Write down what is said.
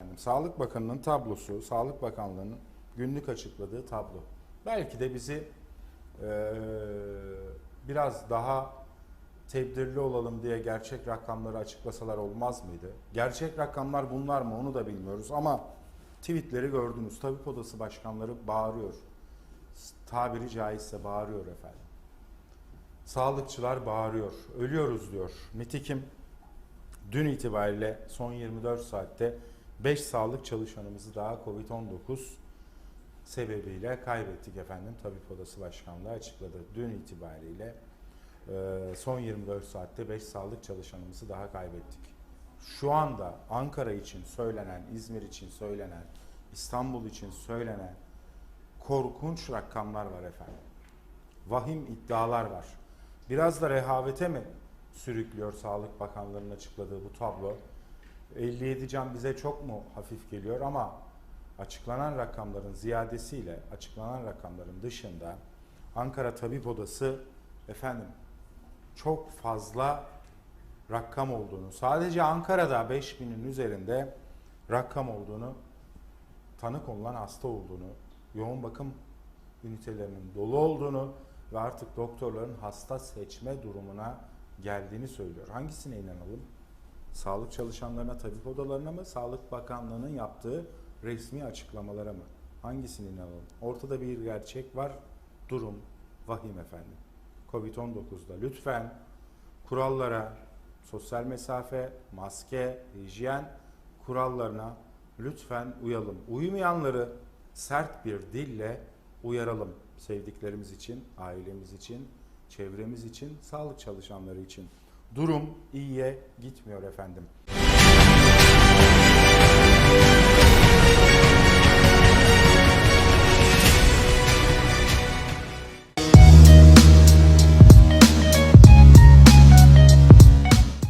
efendim. Sağlık Bakanı'nın tablosu, Sağlık Bakanlığı'nın günlük açıkladığı tablo. Belki de bizi eee, biraz daha tedbirli olalım diye gerçek rakamları açıklasalar olmaz mıydı? Gerçek rakamlar bunlar mı onu da bilmiyoruz ama tweetleri gördünüz. Tabip Odası başkanları bağırıyor. Tabiri caizse bağırıyor efendim. Sağlıkçılar bağırıyor. Ölüyoruz diyor. Nitekim dün itibariyle son 24 saatte 5 sağlık çalışanımızı daha Covid-19 sebebiyle kaybettik efendim. Tabip Odası Başkanlığı açıkladı. Dün itibariyle e, son 24 saatte 5 sağlık çalışanımızı daha kaybettik. Şu anda Ankara için söylenen, İzmir için söylenen, İstanbul için söylenen korkunç rakamlar var efendim. Vahim iddialar var. Biraz da rehavete mi sürüklüyor Sağlık Bakanlığı'nın açıkladığı bu tablo? 57 can bize çok mu hafif geliyor ama açıklanan rakamların ziyadesiyle açıklanan rakamların dışında Ankara Tabip Odası efendim çok fazla rakam olduğunu sadece Ankara'da 5000'in üzerinde rakam olduğunu tanı konulan hasta olduğunu yoğun bakım ünitelerinin dolu olduğunu ve artık doktorların hasta seçme durumuna geldiğini söylüyor. Hangisine inanalım? Sağlık çalışanlarına, tabip odalarına mı, Sağlık Bakanlığı'nın yaptığı resmi açıklamalara mı? Hangisine inanalım? Ortada bir gerçek var. Durum vahim efendim. Covid-19'da lütfen kurallara, sosyal mesafe, maske, hijyen kurallarına lütfen uyalım. Uymayanları sert bir dille uyaralım. Sevdiklerimiz için, ailemiz için, çevremiz için, sağlık çalışanları için. Durum iyiye gitmiyor efendim.